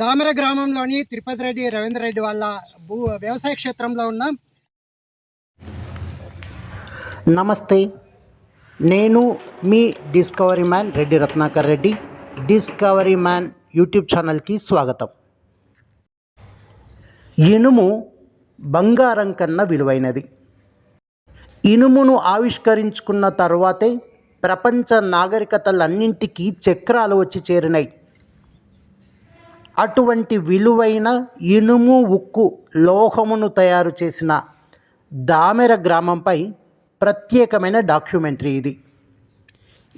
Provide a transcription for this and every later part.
దామెర గ్రామంలోని తిరుపతి రెడ్డి రవీంద్ర రెడ్డి వాళ్ళ భూ వ్యవసాయ క్షేత్రంలో ఉన్నాం. నమస్తే. నేను మీ discovery man Reddy Ratnakar Reddy. Discovery man YouTube ఛానల్కి స్వాగతం. ఇనుము బంగారం కన్నా విలువైనది. ఇనుమును ఆవిష్కరించుకున్న తర్వాతే ప్రపంచ నాగరికతలన్నింటికీ చక్రాలు వచ్చి చేరినాయి. అటువంటి విలువైన ఇనుము ఉక్కు లోహమును తయారు చేసిన దామెర గ్రామంపై ప్రత్యేకమైన డాక్యుమెంటరీ ఇది.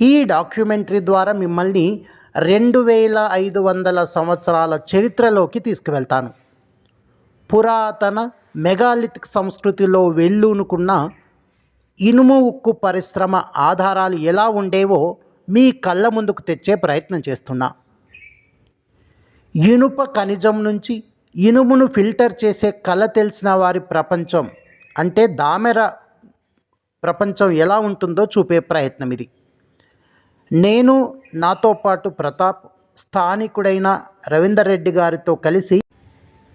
ఈ డాక్యుమెంటరీ ద్వారా మిమ్మల్ని రెండు వేల ఐదు వందల సంవత్సరాల చరిత్రలోకి తీసుకువెళ్తాను. పురాతన మెగాలిథిక్ సంస్కృతిలో వెళ్ళూనుకున్న ఇనుము ఉక్కు పరిశ్రమ ఆధారాలు ఎలా ఉండేవో మీ కళ్ళ ముందుకు తెచ్చే ప్రయత్నం చేస్తున్నా. ఇనుప ఖనిజం నుంచి ఇనుమును ఫిల్టర్ చేసే కళ తెలిసిన వారి ప్రపంచం. అంటే దామెర ప్రపంచం ఎలా ఉంటుందో చూపే ప్రయత్నం ఇది. నేను నాతో పాటు ప్రతాప్ స్థానికుడైన రవీందర్ రెడ్డి గారితో కలిసి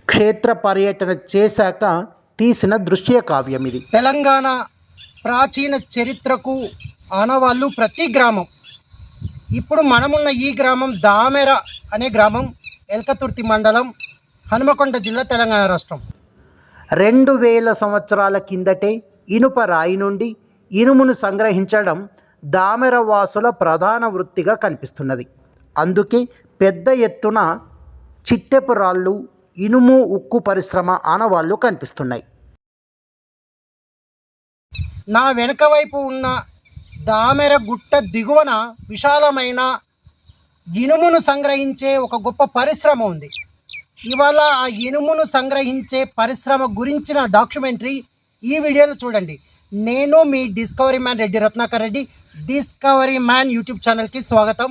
క్షేత్ర పర్యటన చేశాక తీసిన దృశ్య కావ్యం ఇది. తెలంగాణ ప్రాచీన చరిత్రకు ఆనవాళ్ళు ప్రతి గ్రామం. ఇప్పుడు మనమున్న ఈ గ్రామం దామెర అనే గ్రామం ఎల్కతుర్తి మండలం హనుమకొండ జిల్లా తెలంగాణ రాష్ట్రం. రెండు వేల సంవత్సరాల కిందటే ఇనుప రాయి నుండి ఇనుమును సంగ్రహించడం దామెర వాసుల ప్రధాన వృత్తిగా కనిపిస్తున్నది. అందుకే పెద్ద ఎత్తున చిట్టెపు రాళ్ళు ఇనుము ఉక్కు పరిశ్రమ ఆనవాళ్ళు కనిపిస్తున్నాయి. నా వెనుక వైపు ఉన్న దామెర గుట్ట దిగువన విశాలమైన ఇనుమును సంగ్రహించే ఒక గొప్ప పరిశ్రమ ఉంది. ఇవాళ ఆ ఇనుమును సంగ్రహించే పరిశ్రమ గురించిన డాక్యుమెంటరీ ఈ వీడియోలో చూడండి. నేను మీ discovery man Reddy Ratnakar Reddy discovery man YouTube ఛానల్కి స్వాగతం.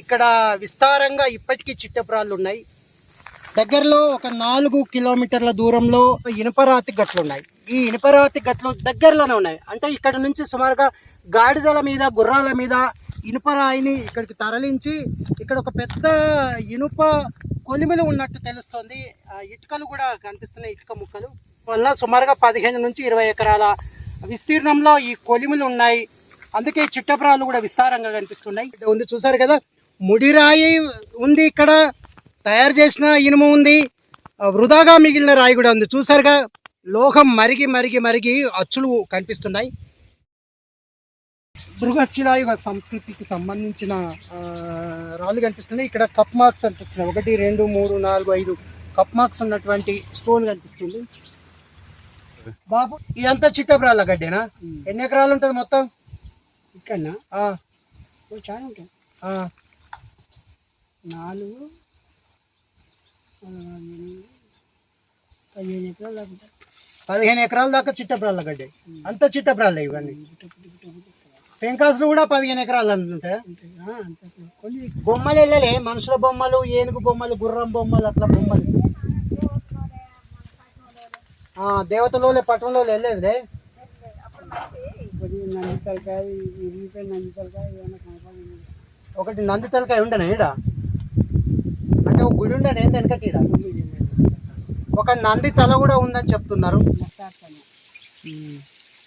ఇక్కడ విస్తారంగా ఇప్పటికీ చిట్టపురాళ్ళు ఉన్నాయి. దగ్గరలో ఒక నాలుగు కిలోమీటర్ల దూరంలో ఇనుపరాతి గట్లు ఉన్నాయి. ఈ ఇనుపరాతి గట్లు దగ్గరలోనే ఉన్నాయి. అంటే ఇక్కడ నుంచి సుమారుగా గాడిదల మీద గుర్రాల మీద ఇనుపరాయిని ఇక్కడికి తరలించి ఇక్కడ ఒక పెద్ద ఇనుప కొలిమిలు ఉన్నట్టు తెలుస్తుంది. ఆ ఇటుకలు కూడా కనిపిస్తున్నాయి ఇటుక ముక్కలు. వల్ల సుమారుగా పదిహేను నుంచి ఇరవై ఎకరాల విస్తీర్ణంలో ఈ కొలిమిలు ఉన్నాయి. అందుకే ఈ చిట్టపురాలు కూడా విస్తారంగా కనిపిస్తున్నాయి. ఉంది చూసారు కదా? ముడిరాయి ఉంది ఇక్కడ. తయారు చేసిన ఇనుము ఉంది. వృధాగా మిగిలిన రాయి కూడా ఉంది. చూసారుగా లోహం మరిగి మరిగి మరిగి అచ్చులు కనిపిస్తున్నాయి. బృహశిలాయుగ సంస్కృతికి సంబంధించిన రాళ్ళు కనిపిస్తున్నాయి. ఇక్కడ కప్ మార్క్స్ కనిపిస్తున్నాయి ఒకటి రెండు మూడు నాలుగు ఐదు కప్ మార్క్స్ ఉన్నటువంటి స్టోన్ కనిపిస్తుంది. బాబు ఇదంతా చిట్టబ్రాళ్ళ గడ్డేనా? ఎన్ని ఎకరాలు ఉంటుంది మొత్తం? ఇక్కడ చాలా ఉంటాయి. నాలుగు పదిహేను ఎకరాలు దాకా పదిహేను ఎకరాల దాకా చిట్టప్రాళ్ళ గడ్డి. అంత చిట్టప్రాళ్ళే ఇవన్నీ. పెంకాసులు కూడా పదిహేను ఎకరాలు కొన్ని బొమ్మలు వెళ్ళలే మనుషుల బొమ్మలు ఏనుగు బొమ్మలు గుర్రం బొమ్మలు అట్లా బొమ్మలు. ఆ, దేవతలోలే పట్టణంలో వెళ్ళలేదులే? నంది తలకాయ నంది తలకాయ ఒకటి నంది తలకాయ ఉండనే ఈడ? అంటే ఒక గుడి ఉండనే వెనకటి ఈడ? ఒక నంది తల కూడా ఉందని చెప్తున్నారు.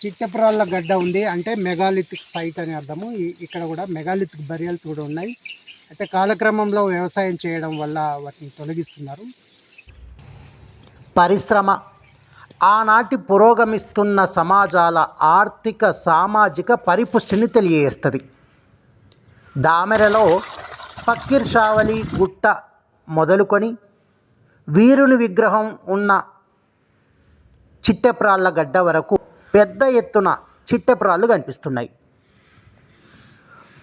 చిట్టపురాళ్ళ గడ్డ ఉంది. అంటే మెగాలిథిక్ సైట్ అని అర్థము. ఇక్కడ కూడా మెగాలిథిక్ బరియల్స్ కూడా ఉన్నాయి. అయితే కాలక్రమంలో వ్యవసాయం చేయడం వల్ల వాటిని తొలగిస్తున్నారు. పరిశ్రమ. ఆనాటి పురోగమిస్తున్న సమాజాల ఆర్థిక సామాజిక పరిపుష్టిని తెలియజేస్తుంది. దామెరలో ఫకీర్ షావలి గుట్ట మొదలుకొని వీరుని విగ్రహం ఉన్న చిట్టెప్రాళ్ళ గడ్డ వరకు పెద్ద ఎత్తున చిట్టెప్రాళ్ళు కనిపిస్తున్నాయి.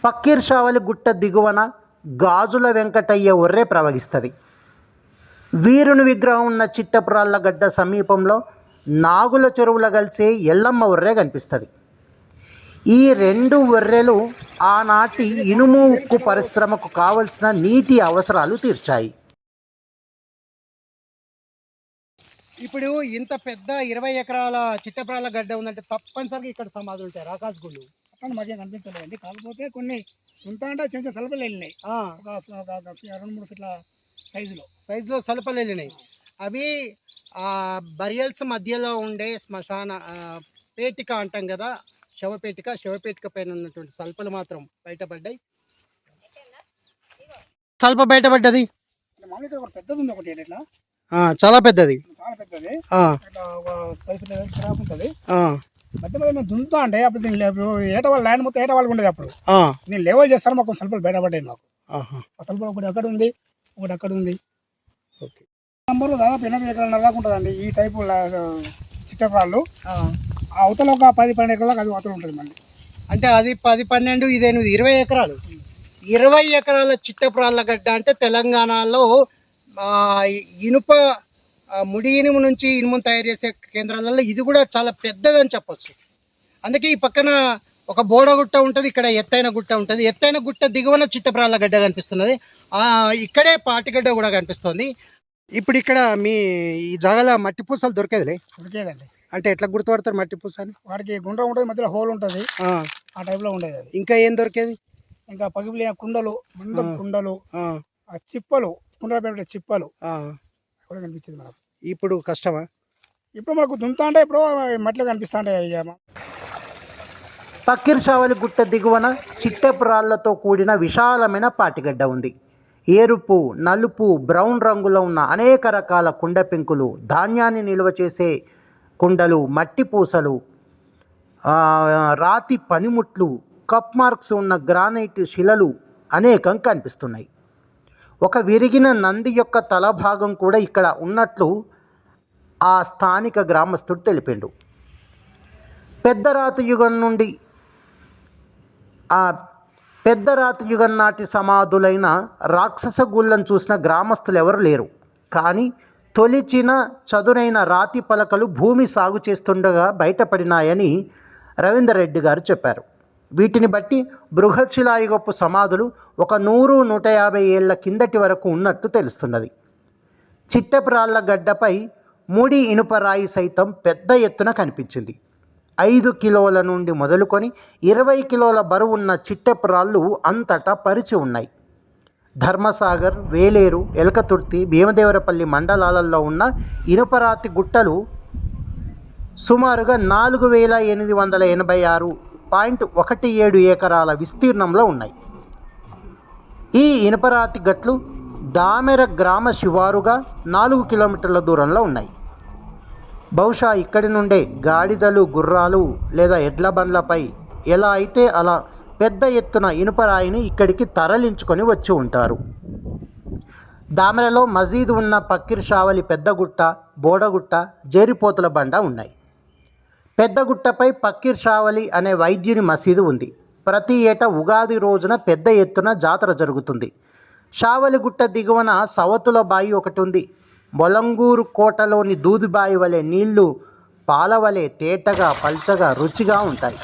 ఫకీర్ షావలి గుట్ట దిగువన గాజుల వెంకటయ్య ఒర్రే ప్రవహిస్తుంది. వీరుని విగ్రహం ఉన్న చిట్టపురాళ్ళ గడ్డ సమీపంలో నాగుల చెరువుల కలిసే ఎల్లమ్మ ఒర్రె కనిపిస్తుంది. ఈ రెండు ఒర్రెలు ఆనాటి ఇనుము ఉక్కు పరిశ్రమకు కావలసిన నీటి అవసరాలు తీర్చాయి. ఇప్పుడు ఇంత పెద్ద ఇరవై ఎకరాల చిట్టప్రాల గడ్డ ఉందంటే తప్పనిసరిగా ఇక్కడ సమాధులు ఉంటాయి ఆకాశ గుళ్ళు. పక్కన మధ్య కనిపించలేదండి. కాకపోతే కొన్ని ఉంటా అంటే చిన్న చిన్న సలపలు వెళ్ళినాయి. రెండు మూడు ఫీట్ల సైజులో. సైజులో సలుపలు వెళ్ళినాయి. అవి ఆ బరియల్స్ మధ్యలో ఉండే శ్మశాన పేటిక అంటాం కదా శవపేటిక శవపేటిక పైన ఉన్నటువంటి సల్పలు మాత్రం బయటపడ్డాయి. సల్ప బయటపడ్డది? పెద్దది ఉంది ఒకటి చాలా పెద్దది. చాలా పెద్దది ఉంటుంది. మధ్య మధ్య మేము దున్నుతా అంటే అప్పుడు దీని ఏట వాళ్ళ ల్యాండ్ మొత్తం ఏట వాళ్ళకి ఉండేది అప్పుడు. ఆ, దీన్ని లెవెల్ చేస్తారు మాకు స్వల్పలు బయటపడ్డాయి మాకు. స్వల్పలు ఒకటి అక్కడ ఉంది ఒకటి అక్కడ ఉంది. ఓకే నంబర్ దాదాపు ఎనిమిది ఎకరాల దాకా ఉంటుందండి. ఈ టైపు చిట్టప్రాళ్ళు. అవతల ఒక పది పన్నెండు ఎకరాలకు అది అవతల ఉంటుంది మళ్ళీ. అంటే అది పది పన్నెండు ఇది ఎనిమిది ఇరవై ఎకరాలు. ఇరవై ఎకరాల చిట్టపురాళ్ళ గడ్డ అంటే తెలంగాణలో ఆ, ఇనుప ముడి ఇనుము నుంచి ఇనుమును తయారు చేసే కేంద్రాలలో ఇది కూడా చాలా పెద్దదని చెప్పొచ్చు. అందుకే ఈ పక్కన ఒక బోడగుట్ట ఉంటుంది ఇక్కడ ఎత్తైన గుట్ట ఉంటుంది. ఎత్తైన గుట్ట దిగువన చిట్టపురాళ్ళ గడ్డ కనిపిస్తున్నది. ఆ, ఇక్కడే పాటిగడ్డ కూడా కనిపిస్తుంది. ఇప్పుడు ఇక్కడ మీ ఈ జాగాల మట్టి పూసలు దొరికేదిలే? ఉడికేదండి అంటే ఎట్లా గుర్తుపడతారు మట్టి పూస అని వాడికి గుండ్రం ఉంటుంది మధ్యలో హోల్ ఉంటుంది. ఆ, టైప్లో ఉండేది ఇంకా ఏం దొరికేది? ఇంకా పగిలిన కుండలు మందం. కుండలు చిప్పలు కుండల పెట్టే చిప్పలు. కూడా కనిపించింది మనకు. ఇప్పుడు కష్టమా? ఇప్పుడు మనకు దుంతా అంటే ఇప్పుడు మట్టిలో కనిపిస్తా ఉంటాయి గుట్ట దిగువన చిట్టెపు రాళ్ళతో కూడిన విశాలమైన పాటిగడ్డ ఉంది. ఎరుపు నలుపు బ్రౌన్ రంగులో ఉన్న అనేక రకాల కుండ పెంకులు ధాన్యాన్ని నిల్వ చేసే కుండలు మట్టి పూసలు ఆ, రాతి పనిముట్లు కప్ మార్క్స్ ఉన్న గ్రానైట్ శిలలు అనేకం కనిపిస్తున్నాయి. ఒక విరిగిన నంది యొక్క తల భాగం కూడా ఇక్కడ ఉన్నట్లు ఆ స్థానిక గ్రామస్తుడు తెలిపిండు. పెద్ద రాతి యుగం నుండి ఆ పెద్ద రాతి యుగం నాటి సమాధులైన రాక్షస గుళ్ళను చూసిన గ్రామస్తులు ఎవరు లేరు. కానీ తొలిచిన చదునైన రాతి పలకలు భూమి సాగు చేస్తుండగా బయటపడినాయని రవీందర్ రెడ్డి గారు చెప్పారు. వీటిని బట్టి బృహశిలాయుగపు సమాధులు ఒక నూరు నూట యాభై ఏళ్ళ కిందటి వరకు ఉన్నట్టు తెలుస్తున్నది. చిట్టపురాళ్ళ గడ్డపై ముడి ఇనుపరాయి సైతం పెద్ద ఎత్తున కనిపించింది. ఐదు కిలోల నుండి మొదలుకొని ఇరవై కిలోల బరువున్న చిట్టపురాళ్ళు అంతటా పరిచి ఉన్నాయి. ధర్మసాగర్ వేలేరు ఎలకతుర్తి భీమదేవరపల్లి మండలాలలో ఉన్న ఇనుపరాతి గుట్టలు సుమారుగా నాలుగు వేల ఎనిమిది వందల ఎనభై ఆరు పాయింట్ ఒకటి ఏడు ఎకరాల విస్తీర్ణంలో ఉన్నాయి. ఈ ఇనుపరాతి గట్లు దామెర గ్రామ శివారుగా నాలుగు కిలోమీటర్ల దూరంలో ఉన్నాయి. బహుశా ఇక్కడి నుండే గాడిదలు గుర్రాలు లేదా ఎడ్ల బండ్లపై ఎలా అయితే అలా పెద్ద ఎత్తున ఇనుపరాయిని ఇక్కడికి తరలించుకొని వచ్చి ఉంటారు. దామెరలో మజీద్ ఉన్న పక్కిర్ షావలి పెద్దగుట్ట బోడగుట్ట జేరిపోతుల బండ ఉన్నాయి. పెద్దగుట్టపై పక్కీర్ షావలి అనే వైద్యుని మసీదు ఉంది. ప్రతి ఏటా ఉగాది రోజున పెద్ద ఎత్తున జాతర జరుగుతుంది. షావలిగుట్ట దిగువన సవతుల బాయి ఒకటి ఉంది. బొలంగూరు కోటలోని దూదిబాయి వలె నీళ్ళు పాలవలే తేటగా పల్చగా రుచిగా ఉంటాయి.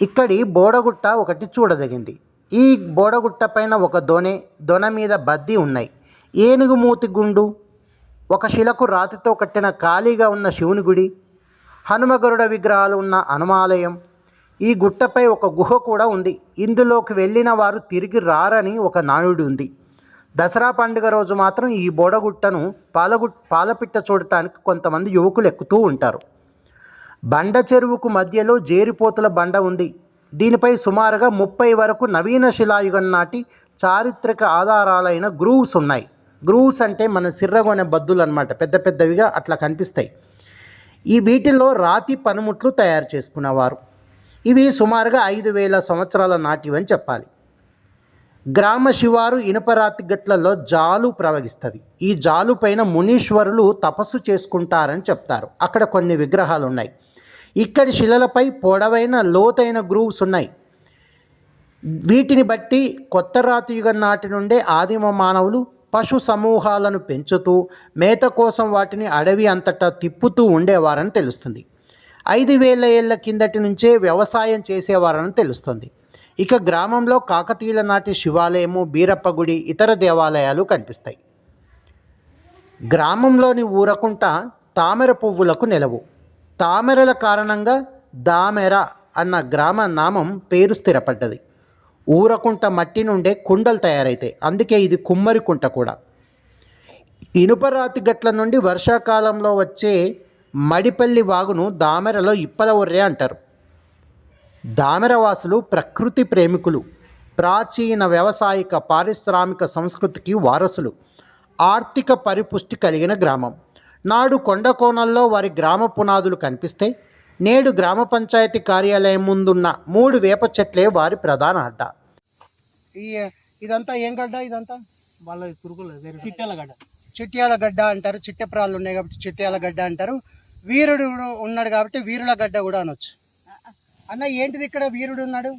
ఇక్కడి బోడగుట్ట ఒకటి చూడదగింది. ఈ బోడగుట్ట పైన ఒక దొనె దొన మీద బద్ది ఉన్నాయి. ఏనుగు మూతి గుండు ఒక శిలకు రాతితో కట్టిన ఖాళీగా ఉన్న శివుని గుడి హనుమగరుడ విగ్రహాలు ఉన్న హనుమాలయం ఈ గుట్టపై ఒక గుహ కూడా ఉంది. ఇందులోకి వెళ్ళిన వారు తిరిగి రారని ఒక నానుడి ఉంది. దసరా పండుగ రోజు మాత్రం ఈ బోడగుట్టను పాలగు పాలపిట్ట చూడటానికి కొంతమంది యువకులు ఎక్కుతూ ఉంటారు. బండ చెరువుకు మధ్యలో జేరిపోతుల బండ ఉంది. దీనిపై సుమారుగా ముప్పై వరకు నవీన శిలాయుగం నాటి చారిత్రక ఆధారాలైన గ్రూవ్స్ ఉన్నాయి. గ్రూవ్స్ అంటే మన సిర్రగొనే బద్దులు అనమాట పెద్ద పెద్దవిగా అట్లా కనిపిస్తాయి. ఈ వీటిల్లో రాతి పనిముట్లు తయారు చేసుకున్నవారు ఇవి సుమారుగా ఐదు వేల సంవత్సరాల నాటివని చెప్పాలి. గ్రామ శివారు ఇనుపరాతి గట్లలో జాలు ప్రవహిస్తుంది. ఈ జాలు పైన మునీశ్వరులు తపస్సు చేసుకుంటారని చెప్తారు. అక్కడ కొన్ని విగ్రహాలు ఉన్నాయి ఇక్కడి శిలలపై పొడవైన లోతైన గ్రూవ్స్ ఉన్నాయి. వీటిని బట్టి కొత్త రాతి యుగం నాటి నుండే ఆదిమ మానవులు పశు సమూహాలను పెంచుతూ మేత కోసం వాటిని అడవి అంతటా తిప్పుతూ ఉండేవారని తెలుస్తుంది. ఐదు వేల ఏళ్ళ కిందటి నుంచే వ్యవసాయం చేసేవారని తెలుస్తుంది. ఇక గ్రామంలో కాకతీయుల నాటి శివాలయము బీరప్ప గుడి ఇతర దేవాలయాలు కనిపిస్తాయి. గ్రామంలోని ఊరకుంట తామెర పువ్వులకు నెలవు. తామెరల కారణంగా దామెర అన్న గ్రామ నామం పేరు స్థిరపడ్డది. ఊరకుంట మట్టి నుండే కుండలు తయారైతాయి. అందుకే ఇది కుమ్మరి కుంట కూడా. ఇనుపరాతి గట్ల నుండి వర్షాకాలంలో వచ్చే మడిపల్లి వాగును దామెరలో ఇప్పల ఒర్రే అంటారు. దామెరవాసులు ప్రకృతి ప్రేమికులు ప్రాచీన వ్యవసాయక పారిశ్రామిక సంస్కృతికి వారసులు ఆర్థిక పరిపుష్టి కలిగిన గ్రామం. నాడు కొండ కోణంలో వారి గ్రామ పునాదులు కనిపిస్తే నేడు గ్రామ పంచాయతీ కార్యాలయం ముందున్న మూడు వేప చెట్లే వారి ప్రధాన అడ్డ. ఈ ఇదంతా ఏం గడ్డ ఇదంతా? వాళ్ళ పురుగులు చిట్టాల గడ్డ. చిట్యాల గడ్డ. అంటారు. చిట్టెప్రాలు ఉన్నాయి కాబట్టి చిట్యాల గడ్డ అంటారు. వీరుడు ఉన్నాడు కాబట్టి వీరుల గడ్డ కూడా అనొచ్చు. అన్న ఏంటిది ఇక్కడ వీరుడు ఉన్నాడు?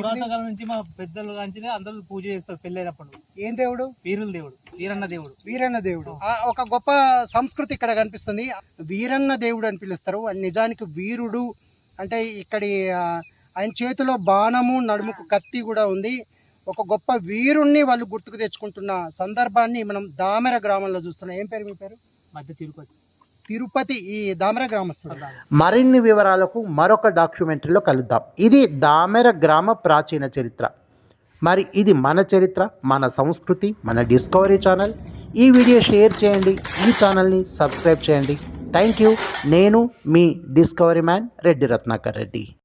పురాతకాలం నుంచి మా పెద్దలు కాంచి అందరూ పూజ చేస్తారు పెళ్ళైనప్పుడు. ఏం దేవుడు? వీరుల దేవుడు. వీరన్న దేవుడు. వీరన్న దేవుడు. ఒక గొప్ప సంస్కృతి ఇక్కడ కనిపిస్తుంది. వీరన్న దేవుడు అని పిలుస్తారు. నిజానికి వీరుడు. అంటే ఇక్కడి ఆయన చేతిలో బాణము నడుముకు కత్తి కూడా ఉంది. ఒక గొప్ప వీరుణ్ణి వాళ్ళు గుర్తుకు తెచ్చుకుంటున్న సందర్భాన్ని మనం దామెర గ్రామంలో చూస్తున్నాం. ఏం పేరు మీ పేరు? మధ్య తిరుపతి. తిరుపతి ఈ దామెర గ్రామస్తుడు. మరిన్ని వివరాలకు మరొక డాక్యుమెంటరీలో కలుద్దాం. ఇది దామెర గ్రామ ప్రాచీన చరిత్ర. మరి ఇది మన చరిత్ర మన సంస్కృతి మన డిస్కవరీ ఛానల్. ఈ వీడియో షేర్ చేయండి. ఈ ఛానల్ని సబ్స్క్రైబ్ చేయండి. Thank you. నేను మీ డిస్కవరీ మ్యాన్ రెడ్డి రత్నాకర్ రెడ్డి.